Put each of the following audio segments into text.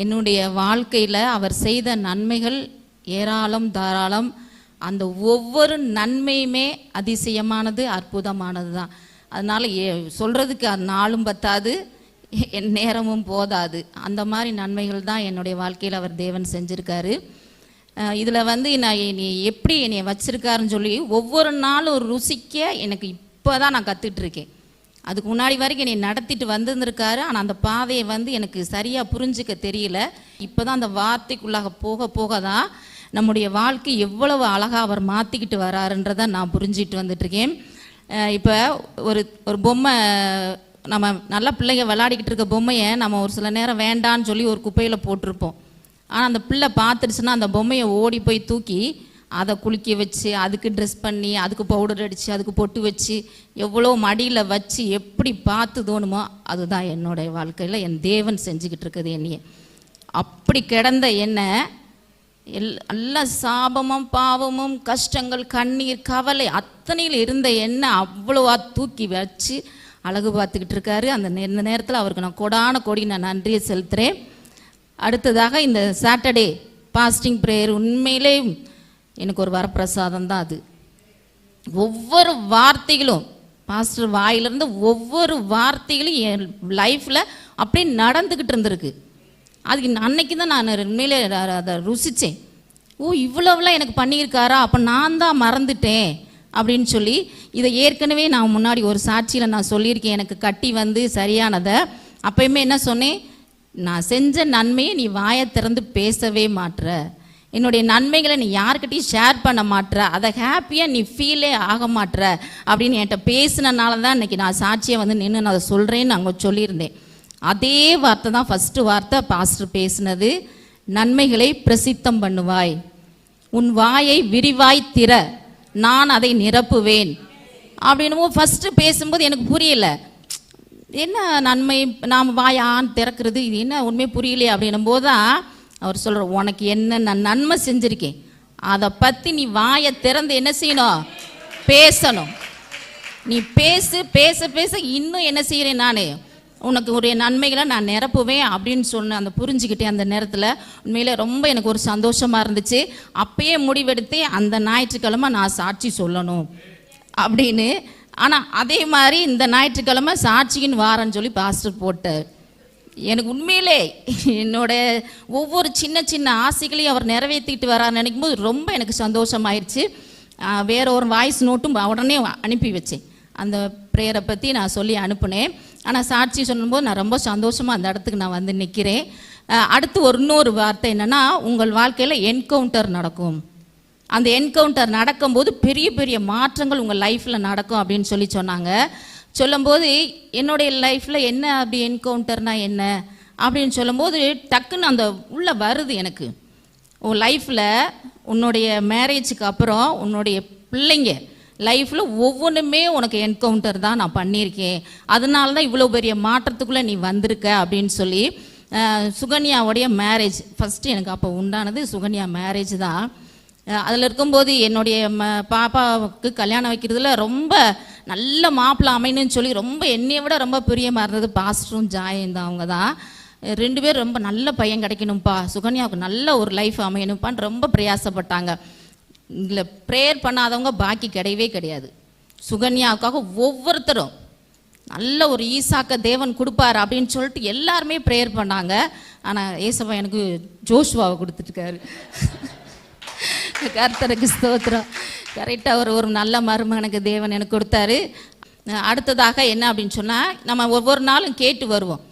என்னுடைய வாழ்க்கையில் அவர் செய்த நன்மைகள் ஏராளம் தாராளம். அந்த ஒவ்வொரு நன்மையுமே அதிசயமானது அற்புதமானது தான் அதனால் ஏ சொல்கிறதுக்கு அது நாளும் பத்தாது என் நேரமும் போதாது. அந்த மாதிரி நன்மைகள் தான் என்னுடைய வாழ்க்கையில் அவர் தேவன் செஞ்சுருக்காரு. இதில் வந்து நான் என்னை எப்படி என்னை வச்சுருக்காருன்னு சொல்லி ஒவ்வொரு நாளும் ருசிக்க எனக்கு இப்போ தான் நான் கற்றுட்ருக்கேன் அதுக்கு முன்னாடி வரைக்கும் என்னை நடத்திட்டு வந்திருந்திருக்காரு. ஆனால் அந்த பாதையை வந்து எனக்கு சரியாக புரிஞ்சுக்க தெரியல. இப்போ தான் அந்த வார்த்தைக்குள்ளாக போக போக தான் நம்முடைய வாழ்க்கை எவ்வளவு அழகாக அவர் மாற்றிக்கிட்டு வராருன்றதை நான் புரிஞ்சிட்டு வந்துட்டுருக்கேன். இப்போ ஒரு ஒரு பொம்மை நம்ம நல்ல பிள்ளைங்க விளையாடிக்கிட்டு இருக்க பொம்மையை நம்ம ஒரு சில நேரம் வேண்டான்னு சொல்லி ஒரு குப்பையில் போட்டிருப்போம். ஆனால் அந்த பிள்ளை பார்த்துருச்சுன்னா அந்த பொம்மையை ஓடி போய் தூக்கி அதை குளிக்க வச்சு அதுக்கு ட்ரெஸ் பண்ணி அதுக்கு பவுடர் அடித்து அதுக்கு பொட்டு வச்சு எவ்வளோ மடியில் வச்சு எப்படி பார்த்து தோணுமோ அதுதான் என்னுடைய வாழ்க்கையில் என் தேவன் செஞ்சுக்கிட்டு இருக்குது என்னையே. அப்படி கிடந்த என்னை எல் எல்லா சாபமும் பாவமும் கஷ்டங்கள் கண்ணீர் கவலை அத்தனையில் இருந்த எண்ணெய் அவ்வளோவா தூக்கி வச்சு அழகு பார்த்துக்கிட்டு இருக்காரு. அந்த இந்த நேரத்தில் அவருக்கு நான் கொடான கொடி நான் நன்றியை செலுத்துகிறேன் அடுத்ததாக இந்த சாட்டர்டே பாஸ்டிங் ப்ரேயர் உண்மையிலே எனக்கு ஒரு வரப்பிரசாதம் தான் அது. ஒவ்வொரு வார்த்தைகளும் பாஸ்டர் வாயிலிருந்து ஒவ்வொரு வார்த்தைகளும் என் லைஃப்பில் அப்படியே நடந்துக்கிட்டு இருந்திருக்கு. அதுக்கு அன்னைக்கு தான் நான் உண்மையிலே அதை ருசித்தேன் ஓ இவ்வளோவெல்லாம் எனக்கு பண்ணியிருக்காரா? அப்போ நான் தான் மறந்துட்டேன் அப்படின்னு சொல்லி இதை ஏற்கனவே நான் முன்னாடி ஒரு சாட்சியில் நான் சொல்லியிருக்கேன். எனக்கு கட்டி வந்து சரியானதை. அப்பயுமே என்ன சொன்னேன்? நான் செஞ்ச நன்மையை நீ வாயை திறந்து பேசவே மாட்ற. என்னுடைய நன்மைகளை நீ யாருக்கிட்டையும் ஷேர் பண்ண மாட்ற. அதை ஹாப்பியாக நீ ஃபீலே ஆக மாட்ற. அப்படின்னு என்கிட்ட பேசினனால தான் இன்னைக்கு நான் சாட்சியை வந்து நின்று நான் அதை சொல்கிறேன்னு அங்கே சொல்லியிருந்தேன். அதே வார்த்தை தான் ஃபஸ்ட்டு வார்த்தை பாஸ்டர் பேசினது. நன்மைகளை பிரசித்தம் பண்ணுவாய். உன் வாயை விரிவாய் திற. நான் அதை நிரப்புவேன். அப்படின்னும் ஃபஸ்ட்டு பேசும்போது எனக்கு புரியல. என்ன நன்மை? நாம் வாயான்னு திறக்கிறது. இது என்ன? உண்மை புரியலையே. அப்படின்னும் போது தான் அவர் சொல்கிற உனக்கு என்ன நான் நன்மை செஞ்சுருக்கேன் அதை பற்றி நீ வாயை திறந்து என்ன செய்யணும்? பேசணும். நீ பேசு பேச பேச இன்னும் என்ன செய்கிறேன் நான்? உனக்கு ஒரு நன்மைகளை நான் நிரப்புவேன் அப்படின்னு சொன்ன அந்த புரிஞ்சுக்கிட்டேன் அந்த நேரத்தில். உண்மையிலே ரொம்ப எனக்கு ஒரு சந்தோஷமாக இருந்துச்சு. அப்பயே முடிவெடுத்து அந்த ஞாயிற்றுக்கிழமை நான் சாட்சி சொல்லணும் அப்படின்னு. ஆனால் அதே மாதிரி இந்த ஞாயிற்றுக்கிழமை சாட்சியின் வாரன்னு சொல்லி பாஸ்டர் போட்டார். எனக்கு உண்மையிலே என்னோட ஒவ்வொரு சின்ன சின்ன ஆசைகளையும் அவர் நிறைவேற்றிட்டு வரான்னு நினைக்கும் போது ரொம்ப எனக்கு சந்தோஷமாயிருச்சு. வேற ஒரு வாய்ஸ் நோட்டும் உடனே அனுப்பி வச்சேன். அந்த ப்ரேயரை பற்றி நான் சொல்லி அனுப்புனேன். ஆனால் சாட்சி சொல்லும்போது நான் ரொம்ப சந்தோஷமாக அந்த இடத்துக்கு நான் வந்து நிற்கிறேன் அடுத்து ஒரு இன்னொரு வார்த்தை என்னென்னா உங்கள் வாழ்க்கையில் என்கவுண்டர் நடக்கும். அந்த என்கவுண்டர் நடக்கும்போது பெரிய பெரிய மாற்றங்கள் உங்கள் லைஃப்பில் நடக்கும் அப்படின்னு சொல்லி சொன்னாங்க. சொல்லும்போது என்னுடைய லைஃப்பில் என்ன அப்படி என்கவுண்டர்னா என்ன? அப்படின்னு சொல்லும்போது டக்குன்னு அந்த உள்ளே வருது எனக்கு. உன் லைஃப்பில் உன்னுடைய மேரேஜுக்கு அப்புறம் உன்னுடைய பிள்ளைங்க லைஃப்பில் ஒவ்வொன்றுமே உனக்கு என்கவுண்டர் தான் நான் பண்ணியிருக்கேன். அதனால தான் இவ்வளோ பெரிய மாற்றத்துக்குள்ளே நீ வந்திருக்க அப்படின்னு சொல்லி சுகன்யாவுடைய மேரேஜ் ஃபஸ்ட்டு எனக்கு அப்போ உண்டானது சுகன்யா மேரேஜ் தான். அதில் இருக்கும்போது என்னுடைய ம பாப்பாவுக்கு கல்யாணம் வைக்கிறதுல ரொம்ப நல்ல மாப்பிள்ளை அமையணும்னு சொல்லி ரொம்ப என்னையை விட ரொம்ப பிரியமாக இருந்தது பாஸ்டரும் ஜாயம் தான் அவங்க தான். ரெண்டு பேரும் ரொம்ப நல்ல பையன் கிடைக்கணும்ப்பா. சுகன்யாவுக்கு நல்ல ஒரு லைஃப் அமையணும்ப்பான்னு ரொம்ப பிரயாசப்பட்டாங்க. இதில் ப்ரேயர் பண்ணாதவங்க பாக்கி கிடையவே கிடையாது. சுகன்யாவுக்காக ஒவ்வொருத்தரும் நல்ல ஒரு ஈசாக்க தேவன் கொடுப்பார் அப்படின்னு சொல்லிட்டு எல்லாருமே ப்ரேயர் பண்ணாங்க. ஆனால் ஏசப்பா எனக்கு ஜோஷுவாவை கொடுத்துட்டுருக்காரு. கர்த்தருக்கு ஸ்தோத்திரம். கரெக்டாக ஒரு ஒரு நல்ல மருமகனுக்கு தேவன் எனக்கு கொடுத்தாரு. அடுத்ததாக என்ன அப்படின்னு சொன்னால் நம்ம ஒவ்வொரு நாளும் கேட்டு வருவோம்.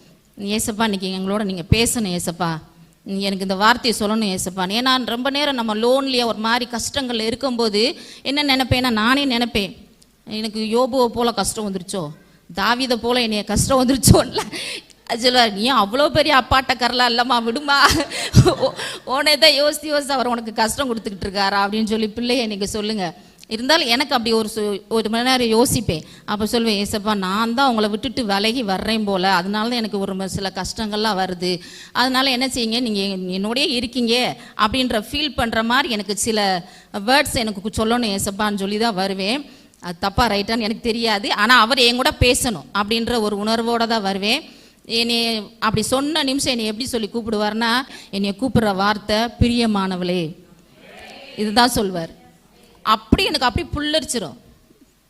ஏசப்பா இன்னைக்கு எங்களோட நீங்கள் பேசணும் ஏசப்பா. நீ எனக்கு இந்த வார்த்தையை சொல்லணும் ஏசப்பா. ஏன்னா ரொம்ப நேரம் நம்ம லோன்லியாக ஒரு மாதிரி கஷ்டங்கள் இருக்கும்போது என்ன நினைப்பேன்னா நானே நினைப்பேன் எனக்கு யோபுவை போல் கஷ்டம் வந்துருச்சோ? தாவிதை போல் என்னைய கஷ்டம் வந்துருச்சோன்ல அது சொல்லுவார் நீ அவ்வளோ பெரிய அப்பாட்டக்காரெலாம் இல்லைம்மா விடுமா? உனே தான் யோசித்து யோசித்து அவர் உனக்கு கஷ்டம் கொடுத்துக்கிட்டு இருக்காரா அப்படின்னு சொல்லி பிள்ளைய இன்னைக்கு சொல்லுங்கள் இருந்தாலும் எனக்கு அப்படி ஒரு சு- ஒரு மணி நேரம் யோசிப்பேன். அப்போ சொல்லுவேன் ஏசப்பா நான் தான் உங்களை விட்டுட்டு விலகி வர்றேன் போல். அதனால தான் எனக்கு ஒரு சில கஷ்டங்கள்லாம் வருது. அதனால என்ன செய்யுங்க நீங்கள் என்னோடய இருக்கீங்க அப்படின்ற ஃபீல் பண்ணுற மாதிரி எனக்கு சில வேர்ட்ஸ் எனக்கு சொல்லணும் ஏசப்பான்னு சொல்லி தான் வருவேன். அது தப்பாக ரைட்டான்னு எனக்கு தெரியாது. ஆனால் அவர் என் கூட பேசணும் அப்படின்ற ஒரு உணர்வோடு தான் வருவேன். என்னை அப்படி சொன்ன நிமிஷம் என்னை எப்படி சொல்லி கூப்பிடுவார்னா என்னை கூப்பிடுற வார்த்தை பிரியமானவளே. இதுதான் சொல்வார். அப்படி எனக்கு அப்படி புல்லரிச்சிரும்.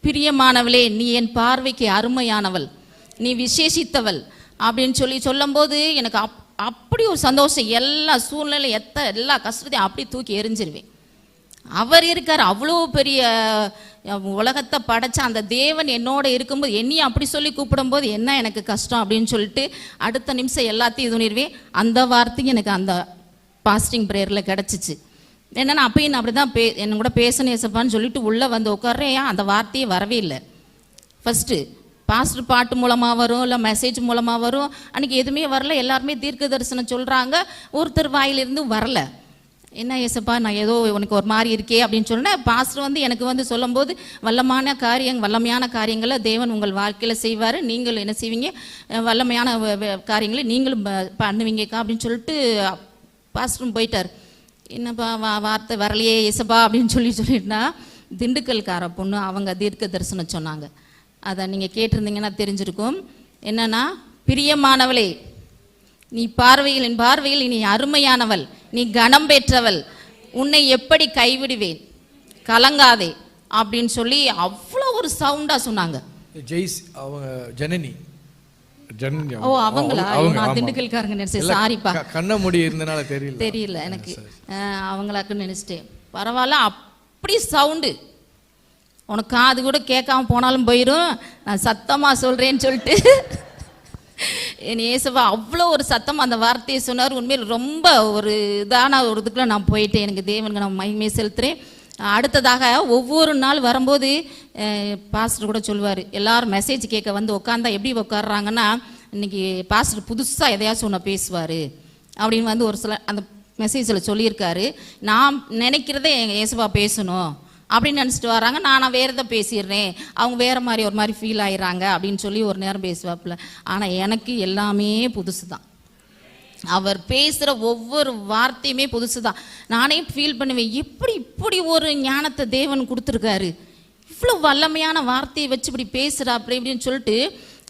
பிரியமானவளே நீ என் பார்வைக்கு அருமையானவள். நீ விசேஷித்தவள். அப்படின்னு சொல்லி சொல்லும்போது எனக்கு அப் அப்படி ஒரு சந்தோஷம். எல்லா சூழ்நிலை எத்த எல்லா கஷ்டத்தையும் அப்படி தூக்கி எறிஞ்சிருவேன் அவர் இருக்கார் அவ்வளோ பெரிய உலகத்தை படைச்ச அந்த தேவன் என்னோட இருக்கும்போது என்னையும் அப்படி சொல்லி கூப்பிடும்போது என்ன எனக்கு கஷ்டம் அப்படின்னு சொல்லிட்டு அடுத்த நிமிஷம் எல்லாத்தையும் இது பண்ணிடுவேன். அந்த வார்த்தையும் எனக்கு அந்த பாஸ்டிங் ப்ரேயரில் கிடச்சிச்சு. என்னென்னா அப்பயும் நான் அப்படி தான் பே என்ன கூட பேசணும் ஏசப்பான்னு சொல்லிட்டு உள்ளே வந்து உட்காரேன் அந்த வார்த்தையே வரவே இல்லை. ஃபஸ்ட்டு பாஸ்டர் பாட்டு மூலமாக வரும் இல்லை மெசேஜ் மூலமாக வரும். அன்றைக்கி எதுவுமே வரல. எல்லாருமே தீர்க்க தரிசனம் சொல்கிறாங்க ஒருத்தர் வாயிலிருந்து வரல. என்ன ஏசப்பா நான் ஏதோ உனக்கு ஒரு மாதிரி இருக்கே அப்படின்னு சொன்னேன். பாஸ்டர் வந்து எனக்கு வந்து சொல்லும்போது வல்லமான காரியம் வல்லமையான காரியங்களை தேவன் உங்கள் வாழ்க்கையில் செய்வார். நீங்கள் என்ன செய்வீங்க? வல்லமையான வ- காரியங்களை நீங்களும் பண்ணுவீங்கக்கா அப்படின்னு சொல்லிட்டு பாஸ்டரும் போயிட்டார். என்னப்பா வா வார்த்தை வரலையே ஏசப்பா அப்படின்னு சொல்லி சொல்லிட்டுனா திண்டுக்கல்கார பொண்ணு அவங்க தீர்க்க தரிசனம் சொன்னாங்க. அதை நீங்கள் கேட்டிருந்தீங்கன்னா தெரிஞ்சிருக்கும். என்னன்னா பிரியமானவளே நீ பார்வையில் என் பார்வையில் நீ அருமையானவள் நீ கனம் பெற்றவள் உன்னை எப்படி கைவிடுவேன்? கலங்காதே அப்படின்னு சொல்லி அவ்வளோ ஒரு சவுண்டாக சொன்னாங்க. ஜெய்ஸ் அவங்க ஜனனி. ஜனனி ஓ அவங்களா? நான். திண்டுக்கல்காரங்க நினைச்சேன். சாரிப்பா கண்ண மூடி இருந்தனால தெரியல. தெரியல எனக்கு. அஹ், அவங்களாக்குன்னு நினச்சிட்டேன். பரவாயில்ல அப்படி சவுண்டு உனக்கு காது கூட கேட்காம போனாலும் போயிடும் நான் சத்தமாக சொல்கிறேன்னு சொல்லிட்டு. என் இயேசுவா அவ்வளோ ஒரு சத்தம் அந்த வார்த்தையை சொன்னார். உண்மையில் ரொம்ப ஒரு இதான ஒரு இதுக்குள்ள நான் போயிட்டேன். எனக்கு தேவனுக்கு நான் மகிமையை செலுத்துகிறேன் அடுத்ததாக ஒவ்வொரு நாள் வரும்போது பாஸ்டர் கூட சொல்லுவார் எல்லாரும் மெசேஜ் கேட்க வந்து உட்காந்தா எப்படி உட்காடுறாங்கன்னா இன்னைக்கு பாஸ்டர் புதுசாக எதையாச்சும் ஒன்று பேசுவார். அப்படின்னு வந்து ஒரு சில அந்த மெசேஜில் சொல்லியிருக்காரு. நான் நினைக்கிறதே எங்கள் இயேசுவா பேசணும். அப்படின்னு நினச்சிட்டு வராங்க. நான் வேறு எதை பேசிடுறேன். அவங்க வேறு மாதிரி ஒரு மாதிரி ஃபீல் ஆயிடுறாங்க அப்படின்னு சொல்லி ஒரு நேரம் பேசுவாப்புல. ஆனால் எனக்கு எல்லாமே புதுசு தான் அவர் பேசுகிற ஒவ்வொரு வார்த்தையுமே புதுசு தான் நானே ஃபீல் பண்ணுவேன் எப்படி இப்படி ஒரு ஞானத்தை தேவன் கொடுத்துருக்காரு? இவ்வளோ வல்லமையான வார்த்தையை வச்சு இப்படி பேசுகிறா அப்படி இப்படின்னு சொல்லிட்டு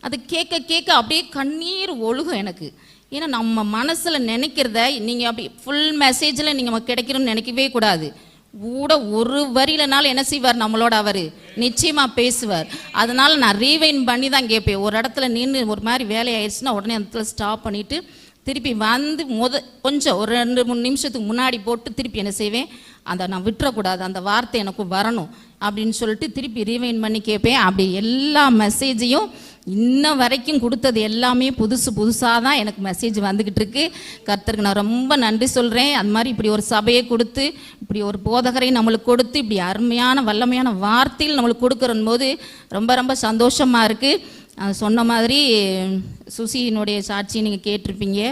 அது கேட்க கேட்க அப்படியே கண்ணீர் ஒழுகும் எனக்கு. ஏன்னா நம்ம மனசில் நினைக்கிறத நீங்கள் அப்படி ஃபுல் மெசேஜில் நீங்கள் கிடைக்கணும்னு நினைக்கவே கூடாது. கூட ஒரு வரியிலனாலும் என்ன செய்வார்? நம்மளோட அவர் நிச்சயமாக பேசுவார். அதனால நான் ரீவைன் பண்ணி தான் கேட்பேன் ஒரு இடத்துல நின்று ஒரு மாதிரி வேலையாயிடுச்சுன்னா உடனே அந்த இடத்துல ஸ்டாப் பண்ணிவிட்டு திருப்பி வந்து முத கொஞ்சம் ஒரு ரெண்டு மூணு நிமிஷத்துக்கு முன்னாடி போட்டு திருப்பி என்ன செய்வேன்? அந்த நான் விட்டுறக்கூடாது அந்த வார்த்தை எனக்கு வரணும் அப்படின்னு சொல்லிட்டு திருப்பி ரீவைன் பண்ணி கேட்பேன். அப்படி எல்லா மெசேஜையும் இன்ன வரைக்கும் கொடுத்தது எல்லாமே புதுசு புதுசாக தான் எனக்கு மெசேஜ் வந்துக்கிட்டு இருக்கு. கர்த்தருக்கு நான் ரொம்ப நன்றி சொல்கிறேன் அது மாதிரி இப்படி ஒரு சபையை கொடுத்து இப்படி ஒரு போதகரை நம்மளுக்கு கொடுத்து இப்படி அருமையான வல்லமையான வார்த்தையில் நம்மளுக்கு கொடுக்குற போது ரொம்ப ரொம்ப சந்தோஷமாக இருக்குது சொன்ன மாதிரி சுசியினுடைய சாட்சி நீங்கள் கேட்டிருப்பீங்க.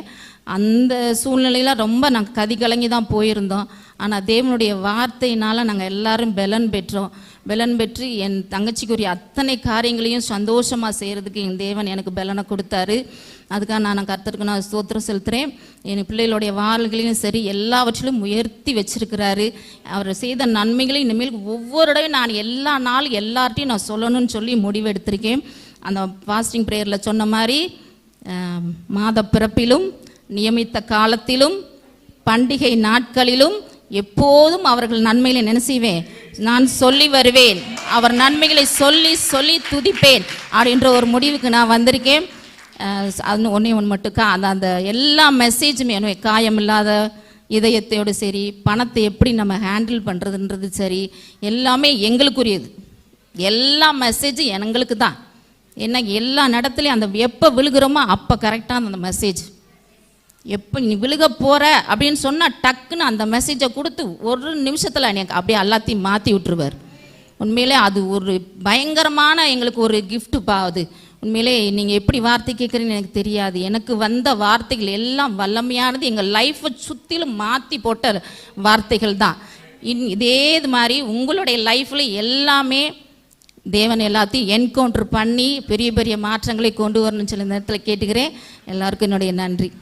அந்த சூழ்நிலையில ரொம்ப நாங்கள் கதி கலங்கி தான் போயிருந்தோம். ஆனால் தேவனுடைய வார்த்தையினால் நாங்கள் எல்லாரும் பெலன் பெற்றோம். பெலன் பெற்று என் தங்கச்சிக்குரிய அத்தனை காரியங்களையும் சந்தோஷமாக செய்கிறதுக்கு என் தேவன் எனக்கு பெலனை கொடுத்தாரு. அதுக்காக நான் கர்த்தருக்கு நான் ஸ்தோத்திரம் செலுத்துகிறேன் என் பிள்ளைகளுடைய வாழ்களையும் சரி எல்லாவற்றிலும் உயர்த்தி வச்சிருக்கிறாரு. அவர் செய்த நன்மைகளை இனிமேல் ஒவ்வொரு தடவையும் நான் எல்லா நாள் எல்லார்ட்டையும் நான் சொல்லணும்னு சொல்லி முடிவெடுத்திருக்கேன். அந்த ஃபாஸ்டிங் ப்ரேயரில் சொன்ன மாதிரி மாத பிறப்பிலும் நியமித்த காலத்திலும் பண்டிகை நாட்களிலும் எப்போதும் அவர்கள் நன்மைகளை நினைச்சுவேன். நான் சொல்லி வருவேன். அவர் நன்மைகளை சொல்லி சொல்லி துதிப்பேன் அப்படின்ற ஒரு முடிவுக்கு நான் வந்திருக்கேன். அது ஒன்றே ஒன்று மட்டுக்கா அந்த அந்த எல்லா மெசேஜுமே எனக்கு காயமில்லாத இதயத்தோடு சரி பணத்தை எப்படி நம்ம ஹேண்டில் பண்ணுறதுன்றது சரி எல்லாமே எங்களுக்குரியது. எல்லா மெசேஜும் எங்களுக்கு தான். என்ன எல்லா இடத்துலையும் அந்த எப்போ விழுகிறோமோ அப்போ கரெக்டாக அந்த மெசேஜ் எப்போ நீ விழுக போகிற அப்படின்னு சொன்னால் டக்குன்னு அந்த மெசேஜை கொடுத்து ஒரு நிமிஷத்தில் எனக்கு அப்படியே எல்லாத்தையும் மாற்றி விட்டுருவார். உண்மையிலே அது ஒரு பயங்கரமான எங்களுக்கு ஒரு கிஃப்ட்டுப்பா அது. உண்மையிலே நீங்கள் எப்படி வார்த்தை கேட்குறீங்கன்னு எனக்கு தெரியாது. எனக்கு வந்த வார்த்தைகள் எல்லாம் வல்லமையானது எங்கள் லைஃப்பை சுற்றிலும் மாற்றி போட்ட வார்த்தைகள் தான். இன் இதே இது மாதிரி உங்களுடைய லைஃப்பில் எல்லாமே தேவன் எல்லாத்தையும் என்கவுண்டர் பண்ணி பெரிய பெரிய மாற்றங்களை கொண்டு வரணும்னு சொல்லி இந்த நேரத்தில் கேட்டுக்கிறேன். எல்லாருக்கும் என்னுடைய நன்றி.